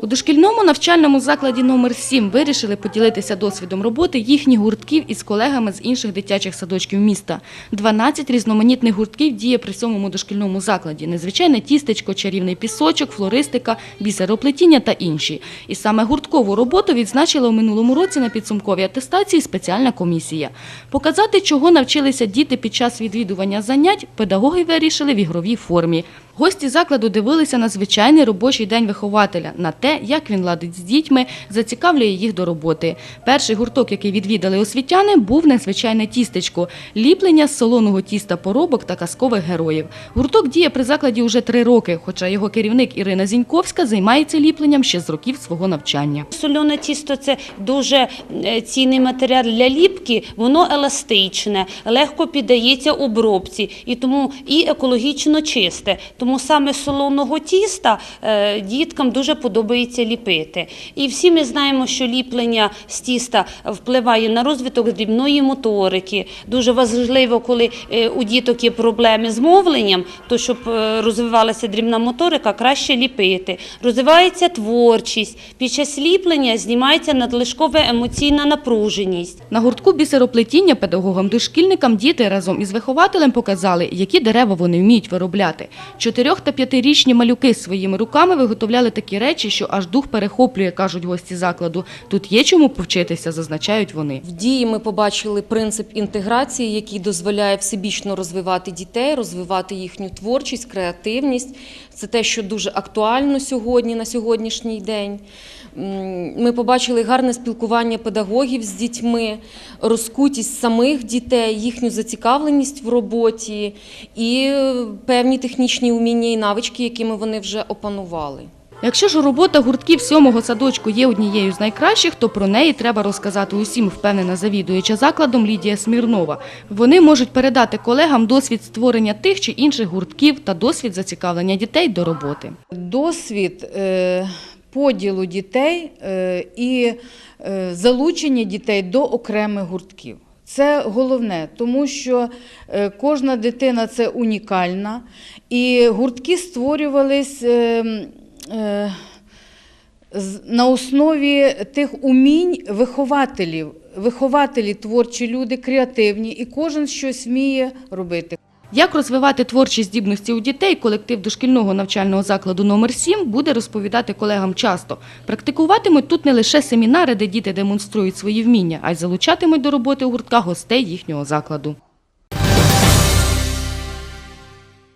У дошкільному навчальному закладі номер 7 вирішили поділитися досвідом роботи їхніх гуртків із колегами з інших дитячих садочків міста. 12 різноманітних гуртків діє при сьомому дошкільному закладі. Незвичайне тістечко, чарівний пісочок, флористика, бісероплетіння та інші. І саме гурткову роботу відзначила у минулому році на підсумковій атестації спеціальна комісія. Показати, чого навчилися діти під час відвідування занять, педагоги вирішили в ігровій формі. Гості закладу дивилися на звичайний робочий день вихователя, на те, як він ладить з дітьми, зацікавлює їх до роботи. Перший гурток, який відвідали освітяни, був незвичайне тістечко – ліплення з солоного тіста поробок та казкових героїв. Гурток діє при закладі уже три роки, хоча його керівник Ірина Зіньковська займається ліпленням ще з років свого навчання. Соляне тісто це дуже е, цінний матеріал для ліпки, воно еластичне, легко піддається обробці і тому і екологічно чисте. Тому саме солоного тіста е, діткам дуже подобається ліпити. І всі ми знаємо, що ліплення з тіста впливає на розвиток дрібної моторики. Дуже важливо, коли е, у діток є проблеми з мовленням, то щоб е, розвивалася дрібна моторика, краще ліпити. Розвивається творчість. Під час ліплення знімається надлишкова емоційна напруженість. На гуртку бісероплетіння педагогам-дошкільникам діти разом із вихователем показали, які дерева вони вміють виробляти. Чотирьох та п'ятирічні малюки своїми руками виготовляли такі речі, що аж дух перехоплює, кажуть гості закладу. Тут є чому повчитися, зазначають вони. В дії ми побачили принцип інтеграції, який дозволяє всебічно розвивати дітей, розвивати їхню творчість, креативність. Це те, що дуже актуально сьогодні, на сьогоднішній день. Ми побачили гарне спілкування педагогів з дітьми, розкутість самих дітей, їхню зацікавленість в роботі і певні технічні уміння і навички, якими вони вже опанували. Якщо ж робота гуртків сьомого садочку є однією з найкращих, то про неї треба розказати усім, впевнена завідуюча закладом Лідія Смірнова. Вони можуть передати колегам досвід створення тих чи інших гуртків та досвід зацікавлення дітей до роботи. досвід е, поділу дітей е, і е, залучення дітей до окремих гуртків. Це головне, тому що кожна дитина це унікальна, і гуртки створювались е, е, з- на основі тих умінь вихователів. Вихователі творчі люди, креативні, і кожен щось вміє робити. Як розвивати творчі здібності у дітей, колектив дошкільного навчального закладу номер 7 буде розповідати колегам часто. Практикуватимуть тут не лише семінари, де діти демонструють свої вміння, а й залучатимуть до роботи у гуртках гостей їхнього закладу.